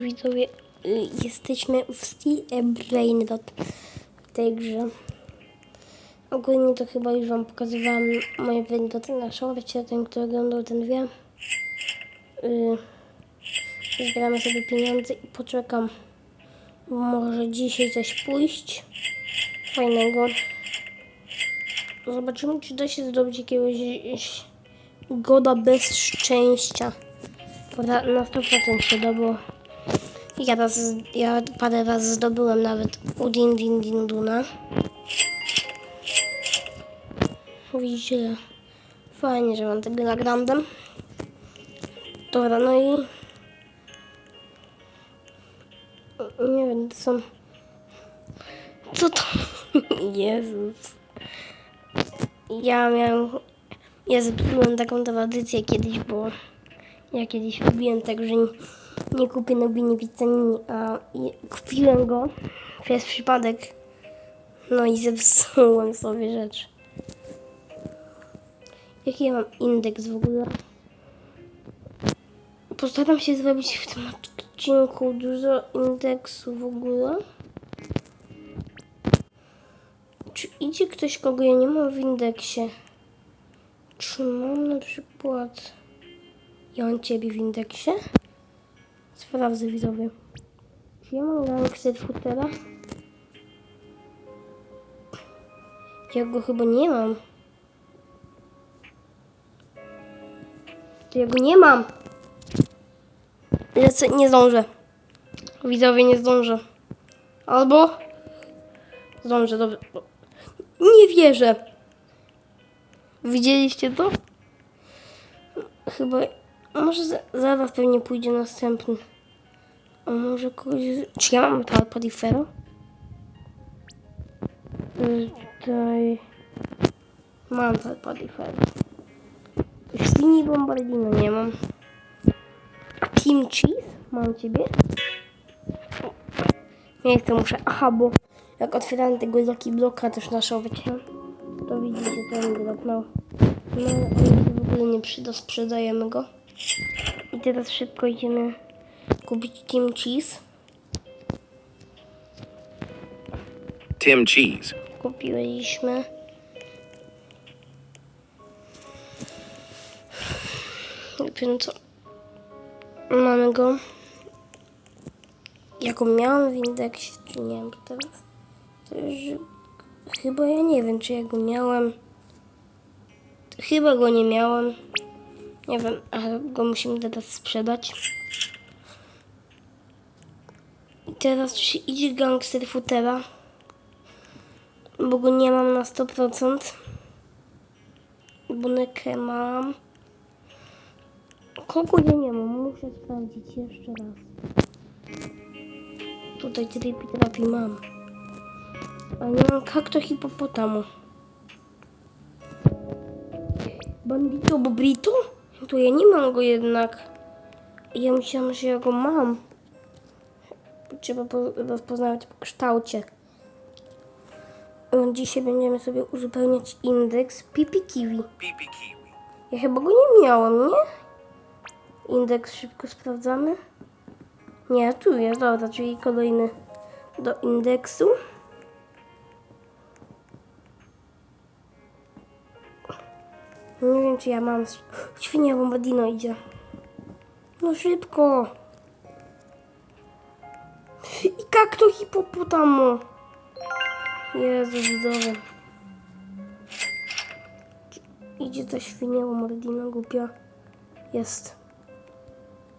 Widzowie, y, jesteśmy w Steel Brain Rot w tej grze. Ogólnie to chyba już Wam pokazywałam moje Brain na shorcie, ten, kto oglądał, ten wie. Yy, zbieramy sobie pieniądze i poczekam. Może dzisiaj coś pójść fajnego. Zobaczymy, czy da się zdobyć jakiegoś goda bez szczęścia. Na 100% się da, bo ja, raz, ja parę razy zdobyłem nawet u Din Din Din Duna. Widzicie, fajnie, że mam tego nagrandem. Dobra, no i... Nie wiem, to są... Co to? Jezus. Ja miałem... Ja zrobiłem taką tradycję kiedyś, bo ja kiedyś lubiłem tak, że nie, kupię Nobini Pizzanini, a kupiłem go przez przypadek. No i zepsułem sobie rzecz. Jaki ja mam indeks w ogóle? Postaram się zrobić w tym odcinku dużo indeksu w ogóle. Czy idzie ktoś, kogo ja nie mam w indeksie? Czy mam na przykład... Ja mam ciebie w indeksie? Sprawdzę widzowie. Czy ja mam gangster footera? Ja go chyba nie mam. Ja go nie mam. Lecę, nie zdążę. Widzowie, nie zdążę. Albo... Zdążę, dobrze. Nie wierzę. Widzieliście to? Chyba. Może za, pewnie pójdzie następny. A może kogoś. Czy ja mam Talpadifero? Tutaj. Mam Talpadifero. W linii Bombardino nie mam. A Team Cheese? Mam ciebie? Nie chcę, muszę. Aha, bo jak otwierałem tego Lucky Blocka też na szowecie, to widzicie, to on dropnął. No, ale on się w ogóle nie przyda, sprzedajemy go. I teraz szybko idziemy kupić Team Cheese. Tim Cheese. Kupiliśmy. Wiem co. Mamy go. Jaką miałam w indeksie, czy nie wiem teraz. To już chyba ja nie wiem, czy ja go miałem. Chyba go nie miałem. Nie wiem, ale go musimy teraz sprzedać. I teraz czy idzie gangster futera? Bo go nie mam na 100%. Bunekę mam. Kogo ja nie mam? Muszę sprawdzić jeszcze raz. Tutaj tripi trapi mam. A nie mam kakto hipopotamu. Bandito Bobrito? To ja nie mam go jednak. Ja myślałam, że ja go mam. Trzeba po- rozpoznawać po kształcie. Dzisiaj będziemy sobie uzupełniać indeks Pipi Kiwi. Pipi Kiwi. Ja chyba go nie miałam, nie? Indeks szybko sprawdzamy. Nie, tu jest, dobra, czyli kolejny do indeksu. Nie wiem, czy ja mam... Świnia Bombardino idzie. No szybko. I jak to hipopotamu? Jezu, widzowie. Idzie ta świnia Bombardino, głupia. Jest.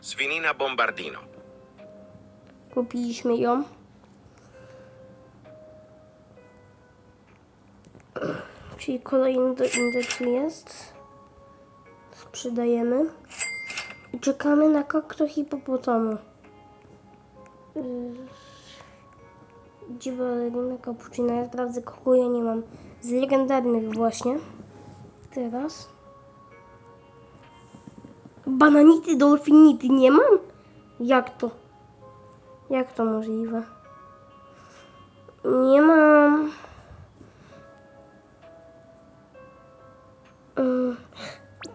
Svinina Bombardino. Kupiliśmy ją. Czyli kolejny do indeksu jest. Sprzedajemy. I czekamy na kakto hipopotamu. Yy, Gdzie była legenda cappuccino? Ja sprawdzę kogo ja nie mam. Z legendarnych właśnie. Teraz. Bananity, dolfinity nie mam? Jak to? Jak to możliwe? Nie mam.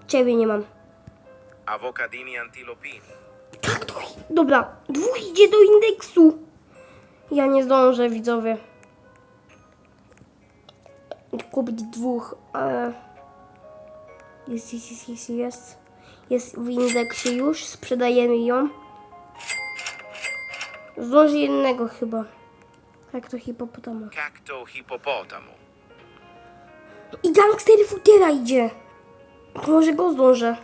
Ciebie nie mam. Avocadini Antilopini. Jak to Dobra, dwóch idzie do indeksu. Ja nie zdążę, widzowie. Kupić dwóch. Jest, jest, jest, jest, jest. Jest w indeksie już, sprzedajemy ją. Zdąży jednego chyba. Tak to hipopotamu. Cacto hippopotamo. I gangster futera idzie. Może go zdążę.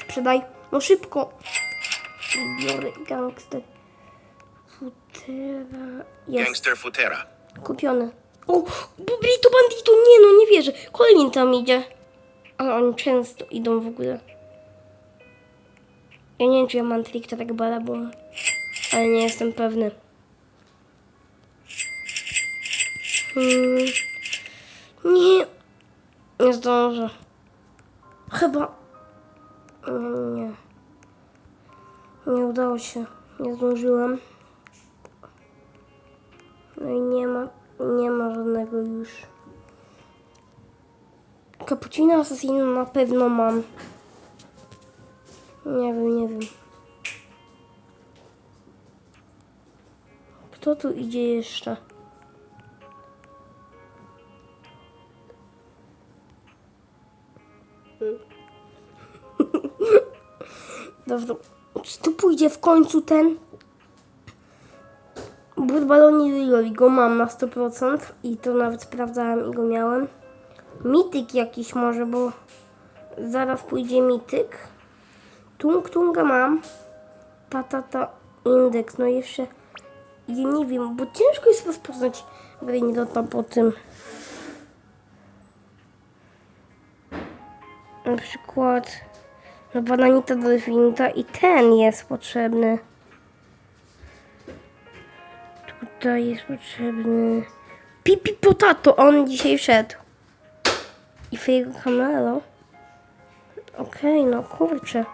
Sprzedaj. No szybko. Biorę gangster futera. Jest. Gangster futera. Kupiony. O, Burrito Bandito, nie no, nie wierzę. Kolejny tam idzie. Ale oni często idą w ogóle. Ja nie wiem, czy ja mam trik tak balabum, ale nie jestem pewny. Hmm. Nie, nie zdążę. Chyba. Nie. Nie udało się. Nie zdążyłem. No i nie ma, nie ma żadnego już. Cappuccino Assassino na pewno mam. Nie wiem, nie wiem. Kto tu idzie jeszcze? Dobra, czy tu pójdzie w końcu ten? Burbalonie Liloli go mam na 100% i to nawet sprawdzałem i go miałem. Mityk jakiś może, bo zaraz pójdzie mityk. Tung Tunga mam. Ta, ta, ta, indeks. No jeszcze, ja nie wiem, bo ciężko jest rozpoznać Brainrota po tym. Na przykład no bananita delfinita i ten jest potrzebny. Tutaj jest potrzebny Pipi Potato, on dzisiaj wszedł. I Figo Camelo. Okej, no kurczę.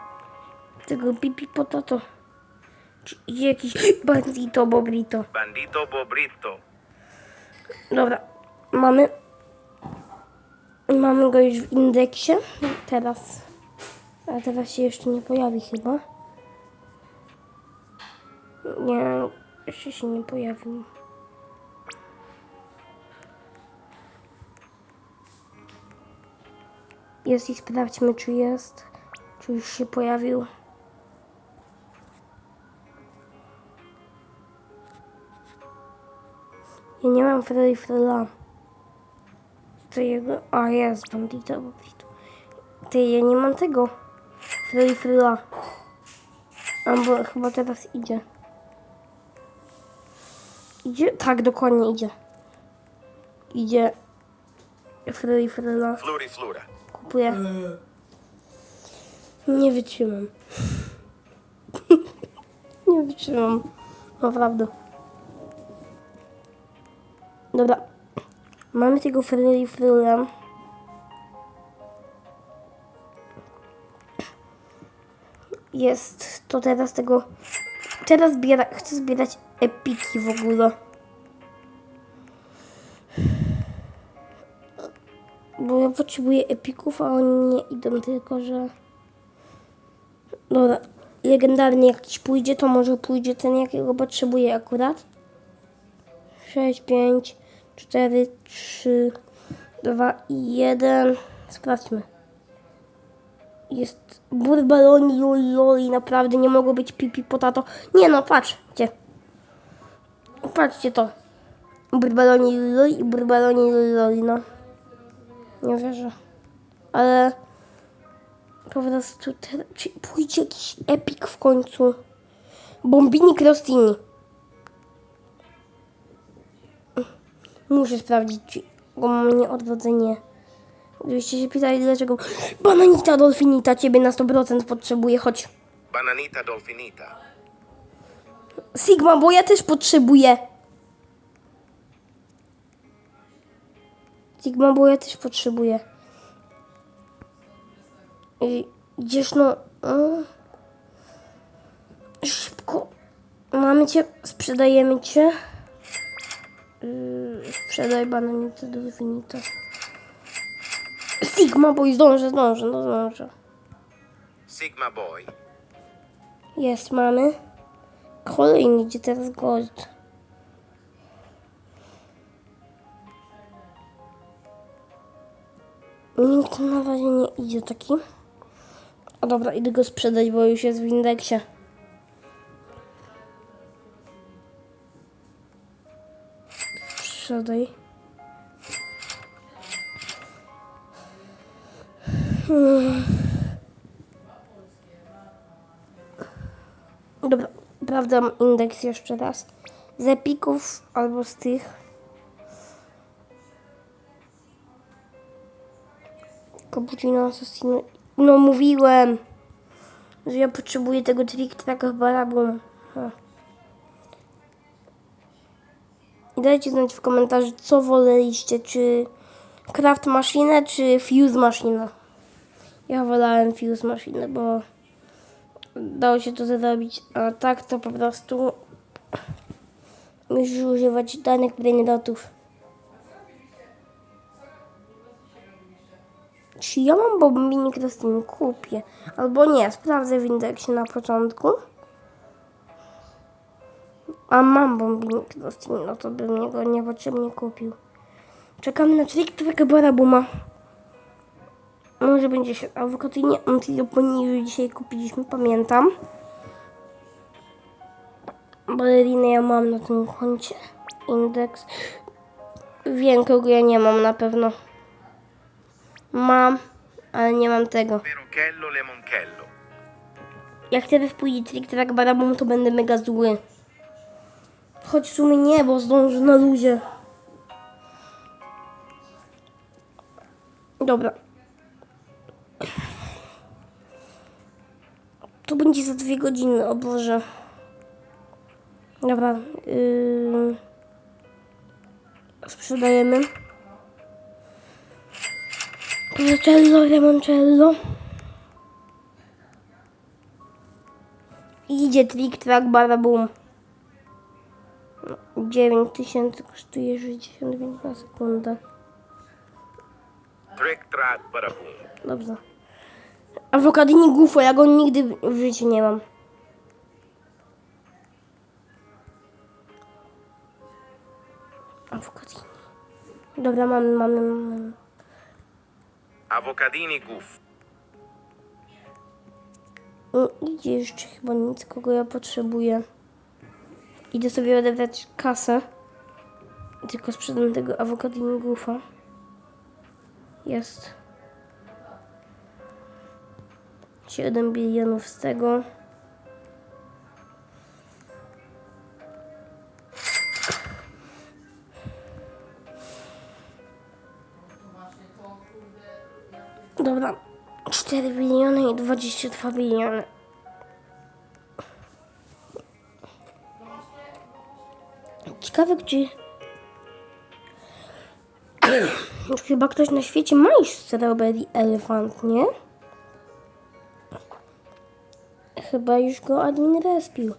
Tego Pipi Potato. Czy idzie jakiś bandito bobrito. Bandito bobrito. Dobra, mamy. Mamy go już w indeksie. Teraz. A teraz się jeszcze nie pojawi chyba. Nie, jeszcze się nie pojawił. Jest i sprawdźmy, czy jest. Czy już się pojawił. Ja nie mam Freddy Frela. To jego... A, jest Bandito. Bandito. Ty, ja nie mam tego. Freddy Frela. Albo chyba teraz idzie. Idzie? Tak, dokładnie idzie. Idzie. Frela. Fluri flura. Kupuję. Nie wytrzymam. nie wytrzymam. Naprawdę. Dobra. Mamy tego Freddy Frilla. Jest to teraz tego. Teraz zbiera, chcę zbierać epiki w ogóle. Bo ja potrzebuję epików, a oni nie idą, tylko że. Dobra, legendarny jakiś pójdzie, to może pójdzie ten, jakiego potrzebuję akurat. 6, 5, 4, 3, 2 i 1. Sprawdźmy. Jest burbaloni, loli, loli, naprawdę nie mogło być pipi potato. Nie no, patrzcie. Patrzcie to. Burbaloni, loli i burbaloni, loli, no. Nie wierzę. Ale po prostu te, czy pójdzie jakiś epik w końcu. Bombini Crostini. Muszę sprawdzić, czy bo mam nieodrodzenie. Gdybyście się pytali, dlaczego bananita dolfinita ciebie na 100% potrzebuje, choć Bananita dolfinita. Sigma, bo ja też potrzebuję. Sigma, bo ja też potrzebuję. I idziesz no... Szybko. Mamy cię, sprzedajemy cię. Yy, sprzedaj bananitę do Infinita. Sigma, bo i zdążę, zdążę, no zdążę. Sigma Boy. Jest, mamy. Kolejny idzie teraz gold. Nikt na razie nie idzie taki. A dobra, idę go sprzedać, bo już jest w indeksie. Sprzedaj. Dobra, sprawdzam indeks jeszcze raz. Z epików albo z tych. Cappuccino Assassino. No mówiłem, że ja potrzebuję tego trick tracka. Ha. Dajcie znać w komentarzu, co woleliście, czy craft maszynę, czy fuse maszynę. Ja wolałem fuse maszynę, bo dało się to zrobić, a tak to po prostu musisz używać danych brainrotów. Czy ja mam bombini Christine? Kupię. Albo nie, sprawdzę w indeksie na początku. A mam bombini Christine, no to bym jego niepotrzebnie kupił. Czekamy na trik track Barabuma. Może będzie się awokatynie antyloponiży dzisiaj kupiliśmy, pamiętam. Balerinę ja mam na tym koncie. Indeks. Wiem, kogo ja nie mam na pewno. Mam, ale nie mam tego. Jak teraz pójdzie trik track barabum, to będę mega zły. Choć w sumie nie, bo zdążę na luzie. Dobra. To będzie za dwie godziny, o Boże. Dobra. Yy... Sprzedajemy. Limoncello, limoncello. Idzie trik track barabum. 9000 kosztuje 65 na sekundę. Trick Track Baraboom. Dobrze. Awokadini gufo, ja go nigdy w życiu nie mam. Awokadini. Dobra, mamy, mamy, mamy. Avocadini Guff. Mm, Idzie jeszcze chyba nic, kogo ja potrzebuję. Idę sobie odebrać kasę. Tylko sprzedam tego awokadini gufa. Jest. 7 bilionów z tego. Dobra. 4 biliony i 22 biliony. Ciekawe, gdzie... Chyba ktoś na świecie ma już strawberry elefant, nie? Chyba już go admin respił.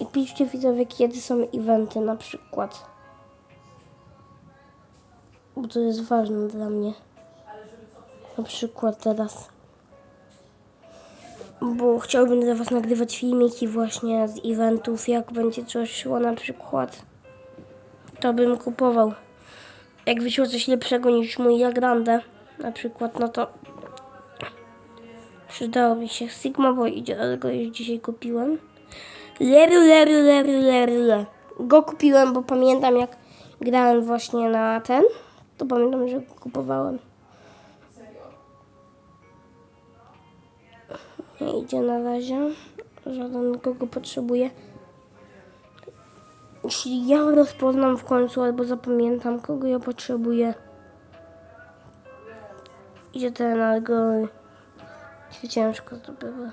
I piszcie widzowie, kiedy są eventy na przykład. Bo to jest ważne dla mnie. Na przykład teraz. Bo chciałbym dla Was nagrywać filmiki właśnie z eventów, jak będzie coś szło na przykład. To bym kupował. Jak wyszło coś lepszego niż mój Jagrande na przykład, no to przydałoby się Sigma, bo go już dzisiaj kupiłem. Leru, leru, leru, leru, le. Go kupiłem, bo pamiętam jak grałem właśnie na ten, to pamiętam, że go kupowałem. Nie idzie na razie. Żaden kogo potrzebuje. Jeśli ja rozpoznam w końcu albo zapamiętam kogo ja potrzebuję. Idzie ten, go się ciężko zdobywa.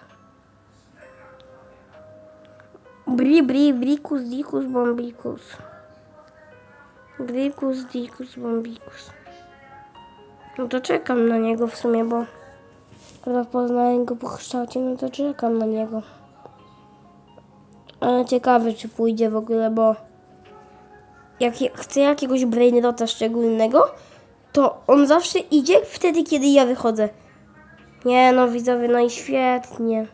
Bri, bri, brikus, dikus, bombikus. Brikus, dikus, bombikus. No to czekam na niego w sumie, bo Skoro poznałem go po kształcie, no to czekam na niego. Ale ciekawy, czy pójdzie w ogóle, bo jak chcę jakiegoś brainrota szczególnego, to on zawsze idzie wtedy, kiedy ja wychodzę. Nie no, widzowie, no i świetnie.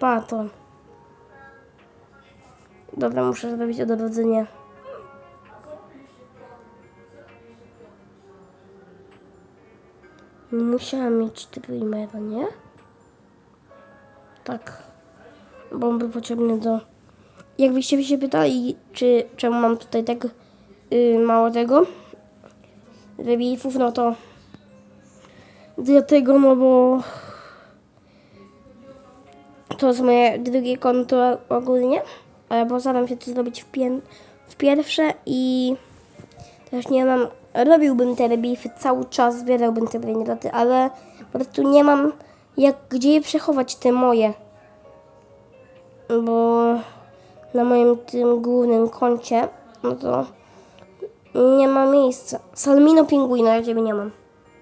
Pato. Dobra, muszę zrobić odrodzenie. Musiałam mieć streamera, nie? Tak. Bo on do... Jakbyście się pytali, czy czemu mam tutaj tak y, mało tego reliefów, no to dlatego, no bo to jest moje drugie konto ogólnie, ale postaram się to zrobić w, w pierwsze i też nie mam, robiłbym te reliefy cały czas, zbierałbym te brainroty, ale po prostu nie mam jak, gdzie je przechować, te moje, bo na moim tym głównym koncie, no to nie ma miejsca. Salmino Pinguino, ja ciebie nie mam.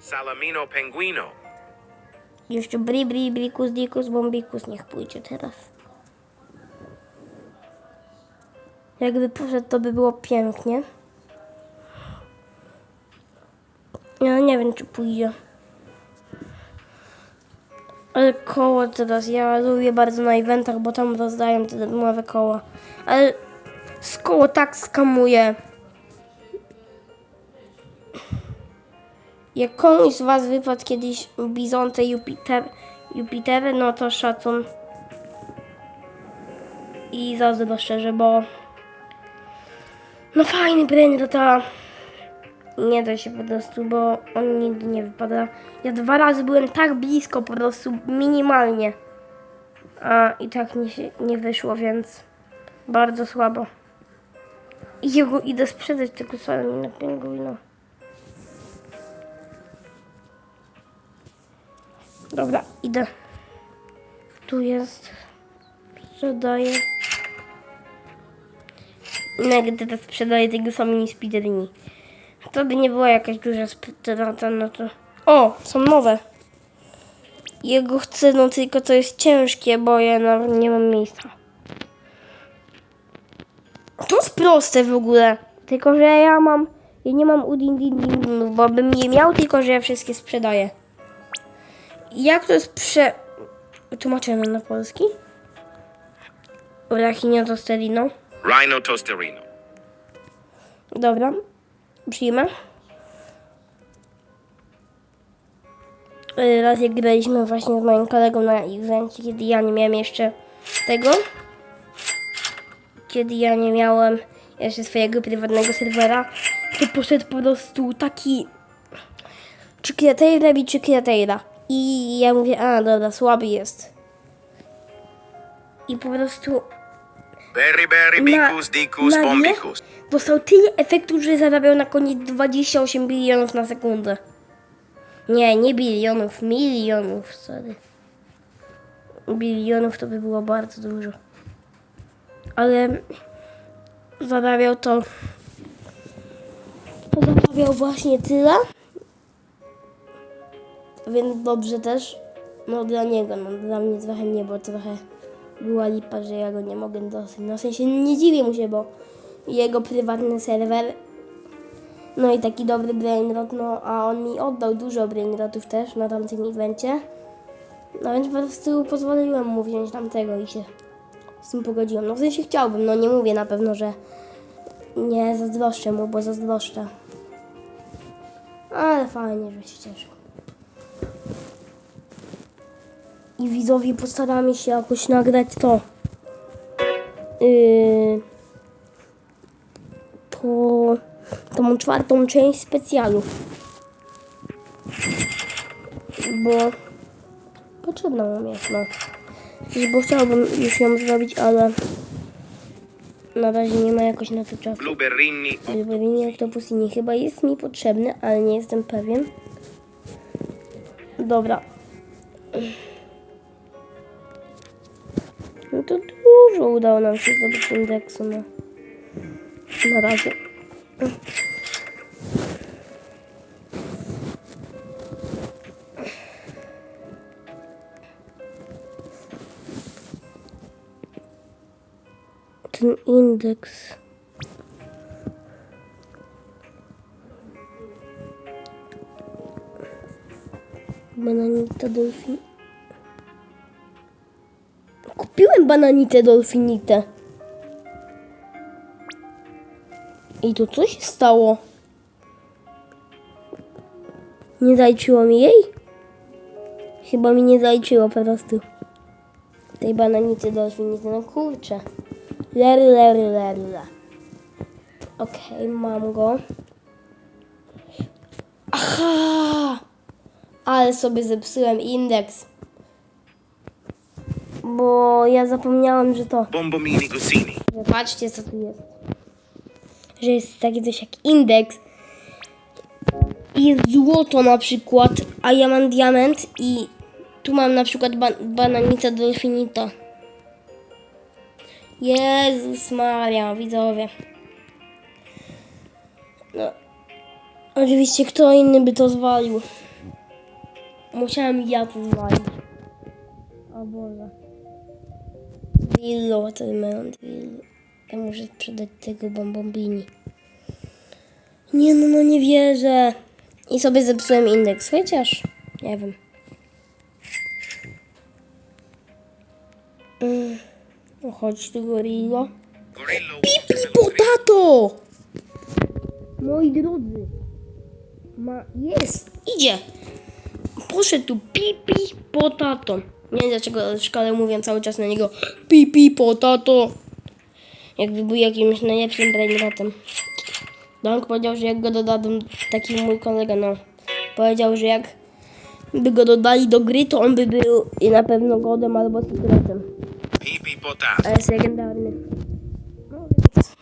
Salamino Penguino. Jeszcze bri, bri, brikus, dikus, bombikus niech pójdzie teraz. Jakby poszedł, to by było pięknie. Ja nie wiem, czy pójdzie. Ale koło teraz, ja lubię bardzo na eventach, bo tam rozdają te nowe koła. Ale z koło tak skamuje. Jak komuś z Was wypadł kiedyś Bizonte Jupiter, Jupitery, no to szacun. I zazdro szczerze, bo no fajny brain to ta nie da się po prostu, bo on nigdy nie wypada. Ja dwa razy byłem tak blisko po prostu, minimalnie. A i tak nie, nie wyszło, więc bardzo słabo. I jego idę sprzedać tego salmina pingwina. Dobra, idę. Tu jest. Sprzedaję. No, gdy teraz sprzedaję tego samego speederini. To by nie była jakaś duża strata, no to... O, są nowe. Jego chcę, no tylko to jest ciężkie, bo ja nawet nie mam miejsca. To jest proste w ogóle. Tylko, że ja mam... Ja nie mam udin din din, bo bym je miał, tylko że ja wszystkie sprzedaję. Jak to jest prze... Tłumaczone na polski? Rachinio to sterino. Rhino Tosterino. Dobra, przyjmę. Y, Raz jak graliśmy właśnie z moim kolegą na evencie, kiedy ja nie miałem jeszcze tego. Kiedy ja nie miałem jeszcze swojego prywatnego serwera, to poszedł po prostu taki czy Createira robi czy Createira. I ja mówię, a dobra, słaby jest. I po prostu Berry Berry Dicus nagle Bombicus. Dostał tyle efektów, że zarabiał na koniec 28 bilionów na sekundę. Nie, nie bilionów, milionów, sorry. Bilionów to by było bardzo dużo. Ale zarabiał to. Zarabiał właśnie tyle. Więc dobrze też. No dla niego, no dla mnie trochę nie, bo trochę była lipa, że ja go nie mogę dosyć. No w sensie nie dziwię mu się, bo jego prywatny serwer. No i taki dobry brainrot, no a on mi oddał dużo brainrotów też na tamtym evencie. No więc po prostu pozwoliłem mu wziąć tamtego i się z tym pogodziłem. No w sensie chciałbym, no nie mówię na pewno, że nie zazdroszczę mu, bo zazdroszczę. Ale fajnie, że się cieszę. I widzowie postaramy się jakoś nagrać to. Yy, to tą czwartą część specjalu. Bo potrzebna nam jest, no. Bo chciałbym już ją zrobić, ale na razie nie ma jakoś na to czasu. Blueberrini. Wybawienie Octopusini chyba jest mi potrzebny, ale nie jestem pewien. Dobra. No to dużo udało nam się zdobyć indeksu, no. Na razie. Ten indeks. Bananita dolfin. Kupiłem bananitę dolfinitę. I tu co się stało? Nie zaliczyło mi jej? Chyba mi nie zaliczyło po prostu. Tej bananity dolfinity. No kurczę. Lery, lery, lery, lery. Okej, mam go. Aha! Ale sobie zepsułem indeks. Bo ja zapomniałam, że to. Bombomini Gosini. Że Patrzcie, co tu jest. Że jest takie coś jak indeks. I jest złoto na przykład, a ja mam diament i tu mam na przykład ba bananica delfinita. Jezus Maria, widzowie. No. Oczywiście kto inny by to zwalił. Musiałem ja to zwalić. O Boże. Willo, watermelon, willo. Ja muszę sprzedać tego bombombini. Nie no, no nie wierzę. I sobie zepsułem indeks, chociaż nie wiem. Mm. No chodź tu. Gorillo. Pipi potato! Moi drodzy. Ma, jest, idzie. Poszedł tu pipi potato. Nie wiem dlaczego w szkole mówią cały czas na niego pipi potato. Jakby był jakimś najlepszym brainrotem. Donk powiedział, że jak go dodadzą, taki mój kolega, no, powiedział, że jak by go dodali do gry, to on by był i na pewno godem albo Pota. A jest legendarny. No więc.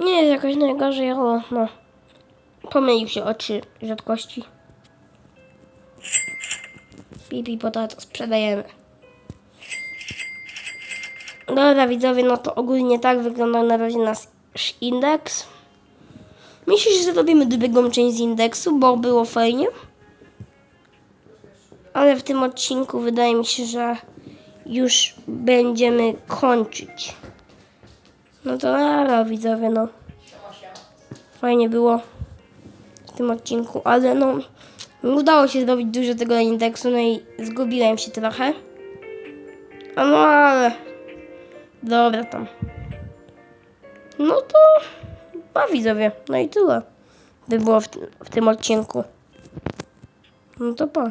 Nie jest jakoś najgorzej, ale no. Pomylił się o trzy rzadkości. Pipi potato sprzedajemy. Dobra widzowie, no to ogólnie tak wygląda na razie nasz indeks. Myślę, że zrobimy drugą część z indeksu, bo było fajnie. Ale w tym odcinku wydaje mi się, że już będziemy kończyć. No to nara widzowie, no. Fajnie było w tym odcinku, ale no nie udało się zrobić dużo tego indeksu, no i zgubiłem się trochę. No ale dobra tam. No to pa widzowie, no i tyle by było w, w tym odcinku. No to pa.